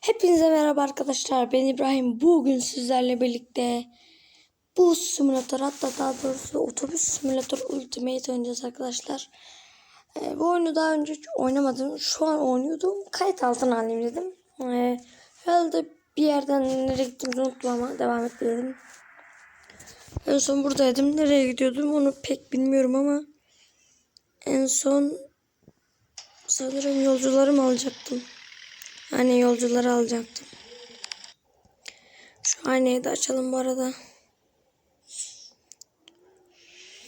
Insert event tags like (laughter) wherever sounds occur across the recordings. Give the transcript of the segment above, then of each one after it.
Hepinize merhaba arkadaşlar. Ben İbrahim. Bugün sizlerle birlikte bu simülatör hatta daha doğrusu otobüs simülatör ultimate oynayacağız arkadaşlar. Ee, bu oyunu daha önce hiç oynamadım. Şu an oynuyordum. Kayıt altına alayım dedim. Ee, herhalde bir yerden nereye gittiğimizi unuttum ama devam edelim. En son buradaydım. Nereye gidiyordum onu pek bilmiyorum ama en son sanırım yolcularımı alacaktım. Hani yolcuları alacaktım. Şu aynayı da açalım bu arada.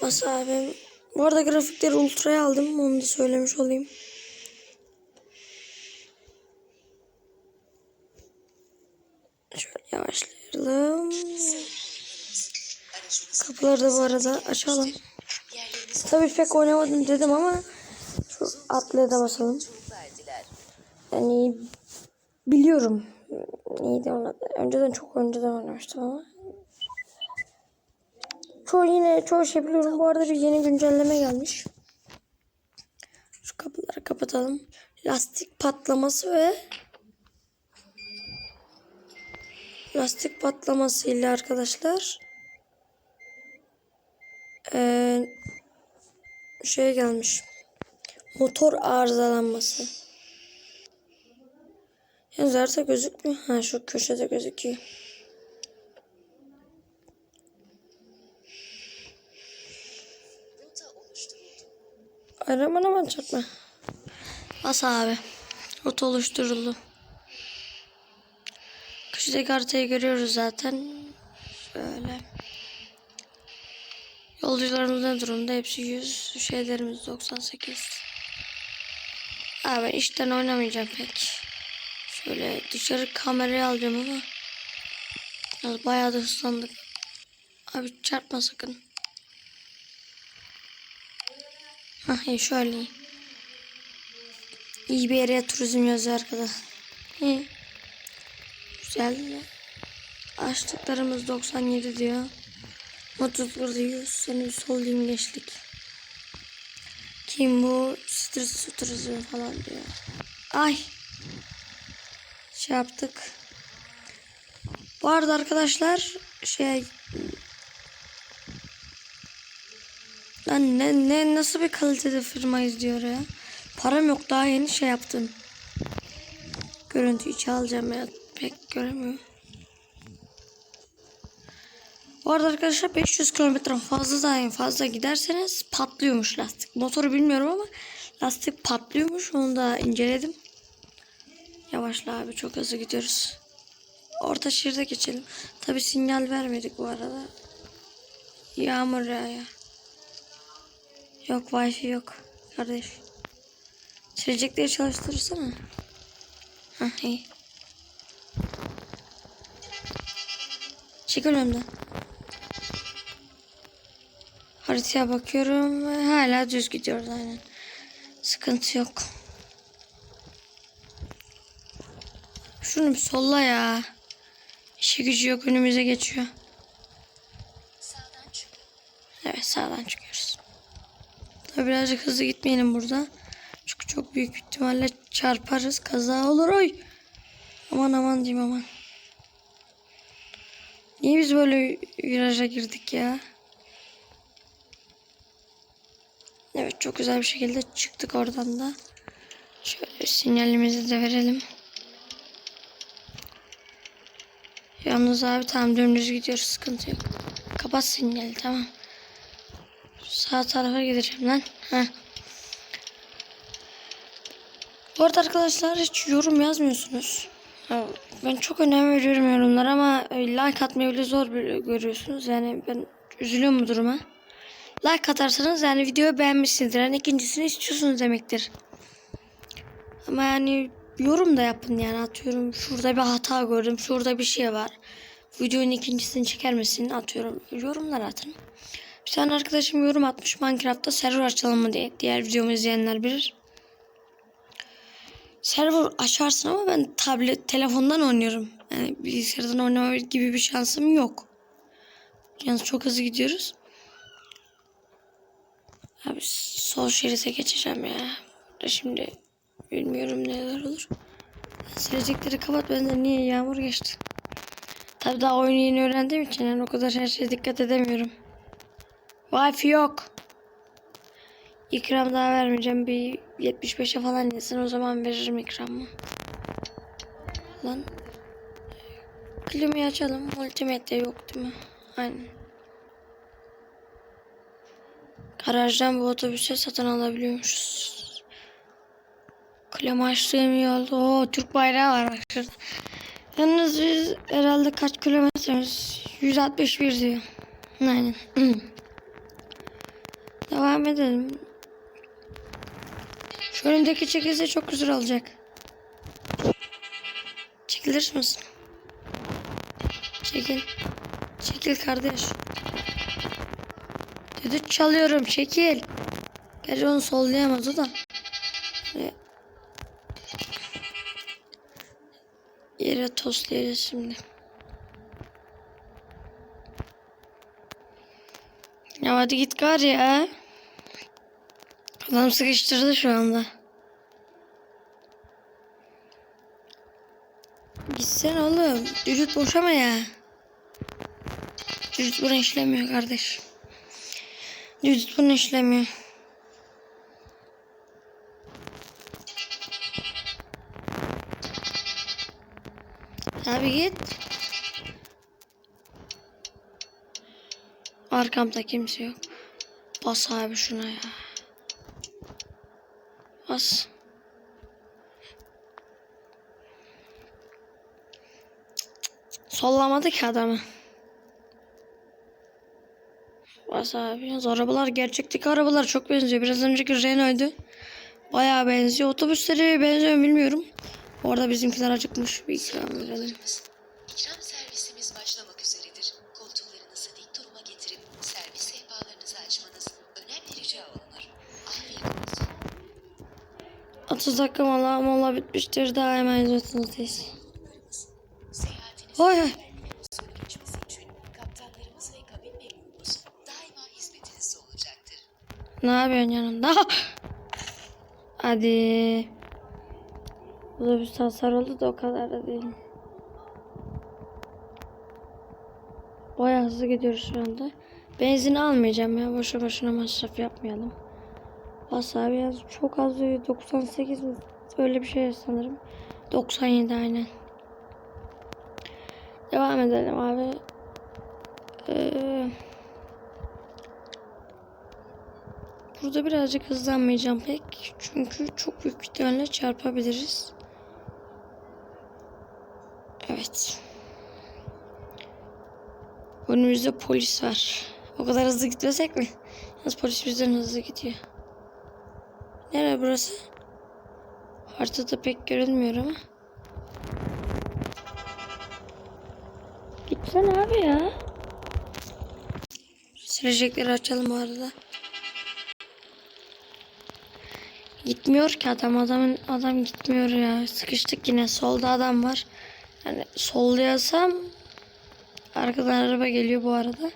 Bas abim. Bu arada grafikleri ultraya aldım. Onu da söylemiş olayım. Şöyle yavaşlayalım. Kapıları da bu arada açalım. Tabii pek oynamadım dedim ama şu atlaya da basalım. Yani biliyorum. Neydi ona? Önceden çok önceden oynamıştım ama. Çoğu yine çoğu şey biliyorum. Bu arada bir yeni güncelleme gelmiş. Şu kapıları kapatalım. Lastik patlaması ve lastik patlamasıyla arkadaşlar eee şey gelmiş. Motor arızalanması. Yalnız harita gözükmüyor. Ha şu köşede gözüküyor. Araman aman çarpma. Bas abi. Rota oluşturuldu. Köşedeki haritayı görüyoruz zaten. Şöyle. Yolcularımız ne durumda? Hepsi 100. Şeylerimiz 98. Abi işten oynamayacağım pek. Şöyle dışarı kamerayı alacağım ama biraz bayağı da hızlandık. Abi çarpma sakın. Hah şöyle iyi. Bir yere turizm yazıyor arkada. İyi. Güzel. Açtıklarımız 97 diyor. Mutlulukları 100. Seni bir sol diyeyim geçtik. Kim bu? Stres turizmi falan diyor. Ay şey yaptık. Bu arada arkadaşlar şey Lan ne, ne nasıl bir kalitede firmayız diyor ya. Param yok daha yeni şey yaptım. Görüntüyü çalacağım ya pek göremiyorum. Bu arada arkadaşlar 500 kilometre fazla daha fazla giderseniz patlıyormuş lastik. Motoru bilmiyorum ama lastik patlıyormuş onu da inceledim. Yavaşla abi çok hızlı gidiyoruz. Orta şeride geçelim. Tabi sinyal vermedik bu arada. Yağmur ya. Yok wifi yok kardeş. Silecekleri çalıştırsana. Hah iyi. Çekil önümden. Haritaya bakıyorum ve hala düz gidiyoruz aynen. Sıkıntı yok. Şunu bir solla ya. İşi gücü yok önümüze geçiyor. Evet sağdan çıkıyoruz. Tabii birazcık hızlı gitmeyelim burada. Çünkü çok büyük ihtimalle çarparız. Kaza olur oy. Aman aman diyeyim aman. Niye biz böyle viraja girdik ya? Evet çok güzel bir şekilde çıktık oradan da. Şöyle sinyalimizi de verelim. Yalnız abi tamam dümdüz gidiyoruz sıkıntı yok. Kapat sinyali tamam. Sağ tarafa gideceğim lan. Heh. Bu arada arkadaşlar hiç yorum yazmıyorsunuz. Ben çok önem veriyorum yorumlara ama e, like atmayı bile zor görüyorsunuz. Yani ben üzülüyorum bu duruma. Like atarsanız yani videoyu beğenmişsinizdir. Yani ikincisini istiyorsunuz demektir. Ama yani yorum da yapın yani atıyorum. Şurada bir hata gördüm. Şurada bir şey var. Videonun ikincisini çeker misin? Atıyorum. Yorumlar atın. Bir tane arkadaşım yorum atmış Minecraft'ta server açalım mı diye. Diğer videomu izleyenler bilir. Server açarsın ama ben tablet telefondan oynuyorum. Yani bilgisayardan oynama gibi bir şansım yok. Yalnız çok hızlı gidiyoruz. Abi sol şerite geçeceğim ya. Da şimdi bilmiyorum neler olur. Silecekleri kapat benden niye yağmur geçti. Tabi daha oyunu yeni öğrendiğim için yani o kadar her şeye dikkat edemiyorum. Wi-Fi yok. İkram daha vermeyeceğim. Bir 75'e falan yesin o zaman veririm ikramı. Lan. Klimayı açalım. Multimedya yok değil mi? Aynen. Garajdan bu otobüse satın alabiliyormuşuz. Klima açtığım oldu. Oo, Türk bayrağı var bak şurada. Yalnız biz herhalde kaç kilometremiz? 161 diyor. Aynen. (clears throat) Devam edelim. Şu önümdeki çekilse çok güzel olacak. Çekilir misin? Çekil. Çekil kardeş. Düdük çalıyorum çekil. Gerçi onu sollayamaz o da. Şöyle Yere toslayacağız şimdi. Ya hadi git gar ya. Adam sıkıştırdı şu anda. Gitsene oğlum. Düdük boşama ya. Düdük bunu işlemiyor kardeş. Bunu işlemiyor. Abi git. Arkamda kimse yok. Bas abi şuna ya. Bas. Sollamadı ki adamı. Abi. Yalnız arabalar gerçekteki arabalar çok benziyor. Biraz önceki Renault'du. Bayağı benziyor. Otobüsleri benziyor bilmiyorum. Orada bizimkiler acıkmış. Bir ikram verelim. İkram servisimiz başlamak üzeredir. Koltuklarınızı dik duruma getirip servis sehpalarınızı açmanız önemli rica olunur. Afiyet olsun. 30 dakika mola mola bitmiştir. Daha hemen hizmetinizdeyiz. Seyahatiniz Oy oy. Ne yapıyorsun yanımda? (laughs) Hadi. Otobüs hasar oldu da o kadar da değil. Bayağı hızlı gidiyoruz şu anda. Benzin almayacağım ya. Boşa boşuna masraf yapmayalım. Bas abi yaz çok az diyor. 98 mi? Öyle bir şey sanırım. 97 aynen. Devam edelim abi. Ee, burada birazcık hızlanmayacağım pek. Çünkü çok büyük ihtimalle çarpabiliriz. Evet. Önümüzde polis var. O kadar hızlı gitmesek mi? Yalnız polis bizden hızlı gidiyor. Nere burası? Haritada pek görünmüyor ama. Gitsene abi ya. Silecekleri açalım bu arada. Gitmiyor ki adam adamın adam gitmiyor ya. Sıkıştık yine solda adam var. Yani sollayasam arkadan araba geliyor bu arada.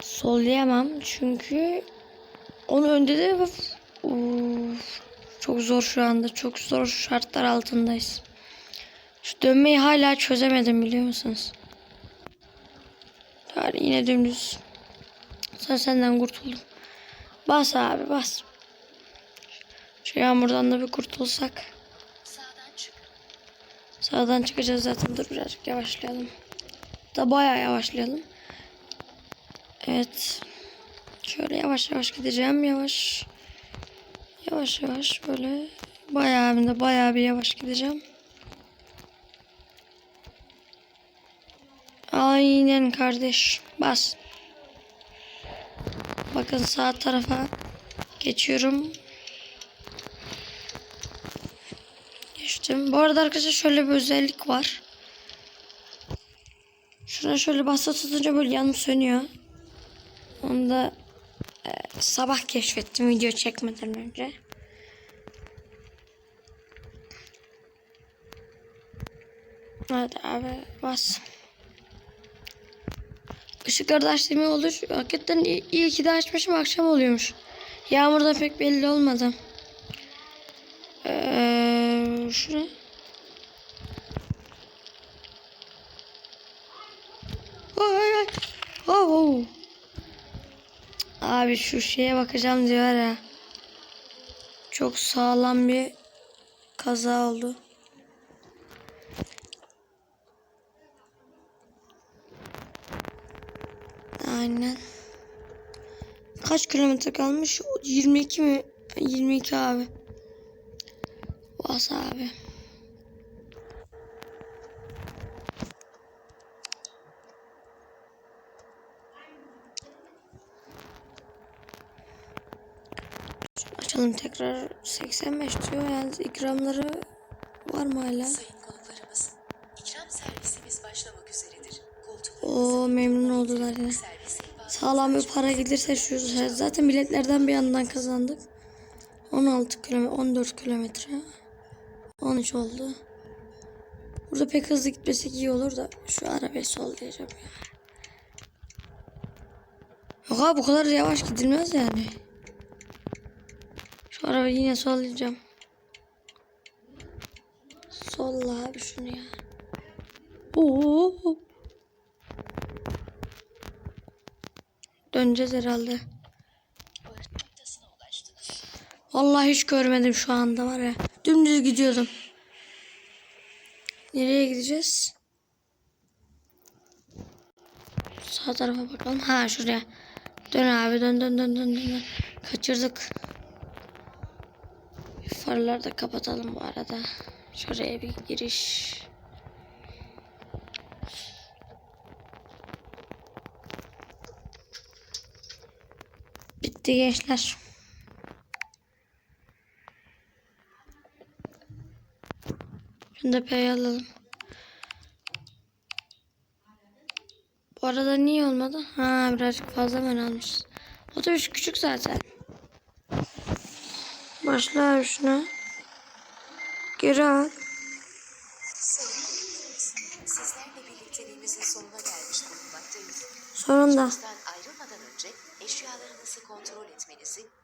Sollayamam çünkü onu önde de Uf, çok zor şu anda. Çok zor şartlar altındayız. Şu dönmeyi hala çözemedim biliyor musunuz? Yani yine dümdüz. Sen senden kurtuldum. Bas abi bas. Şu yağmurdan da bir kurtulsak. Sağdan çıkacağız zaten. Dur birazcık yavaşlayalım. Da bayağı yavaşlayalım. Evet. Şöyle yavaş yavaş gideceğim. Yavaş. Yavaş yavaş böyle. Bayağı hem de bayağı bir yavaş gideceğim. Aynen kardeş. Bas. Bakın sağ tarafa geçiyorum. Geçtim. Bu arada arkadaşlar şöyle bir özellik var. Şuna şöyle basa tutunca böyle yanım sönüyor. Onu da e, sabah keşfettim video çekmeden önce. Hadi abi bas. Işıkları da açtığım iyi olur. Hakikaten iyi, iyi ki de açmışım akşam oluyormuş. Yağmurda pek belli olmadı. Ee, şuraya. Oh. Abi şu şeye bakacağım diyor ya. Çok sağlam bir kaza oldu. Aynen. Kaç kilometre kalmış? 22 mi? 22 abi. Bas abi. Açalım tekrar 85 diyor yani ikramları var mı hala? Sayın konuklarımız, ikram servisimiz başlamak üzeredir. Koltuklarınızı Oo memnun oldular sehpalarınızı Sağlam bir para gelirse şu zaten biletlerden bir yandan kazandık. 16 kilometre 14 kilometre 13 oldu. Burada pek hızlı gitmesek iyi olur da şu arabayı sollayacağım ya. Yok abi bu kadar yavaş gidilmez yani. Şu arabayı yine sollayacağım. Solla abi şunu ya. Oo. Döneceğiz herhalde. Vallahi hiç görmedim şu anda var ya. Dümdüz gidiyordum. Nereye gideceğiz? Sağ tarafa bakalım. Ha şuraya. Dön abi dön dön dön dön dön. Kaçırdık. Farları da kapatalım bu arada. Şuraya bir giriş. Bitti gençler. Şunu da P'ye alalım. Bu arada niye olmadı? Ha birazcık fazla ben almışız. Otobüs küçük zaten. Başla şuna. Geri al. Sonunda. Bizden ayrılmadan önce eşyalarınızı kontrol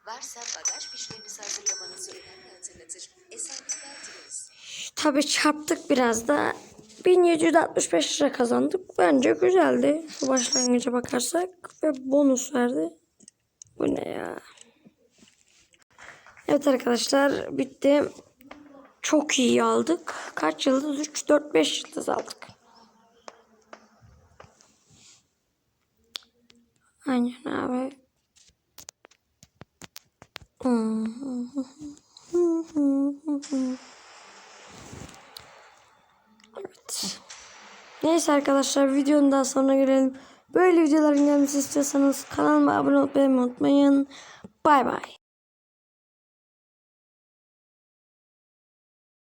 varsa bagaj fişlerinizi hazırlamanızı önemli hatırlatır. Esenlikler dileriz. Tabii çarptık biraz da. 1765 lira kazandık. Bence güzeldi. Şu başlangıca bakarsak. Ve bonus verdi. Bu ne ya? Evet arkadaşlar bitti. Çok iyi aldık. Kaç yıldız? 3, 4, 5 yıldız aldık. Aynen abi. Evet. Neyse arkadaşlar videonun daha sonuna gelelim. Böyle videoların gelmesi istiyorsanız kanalıma abone olmayı unutmayın. Bay bay.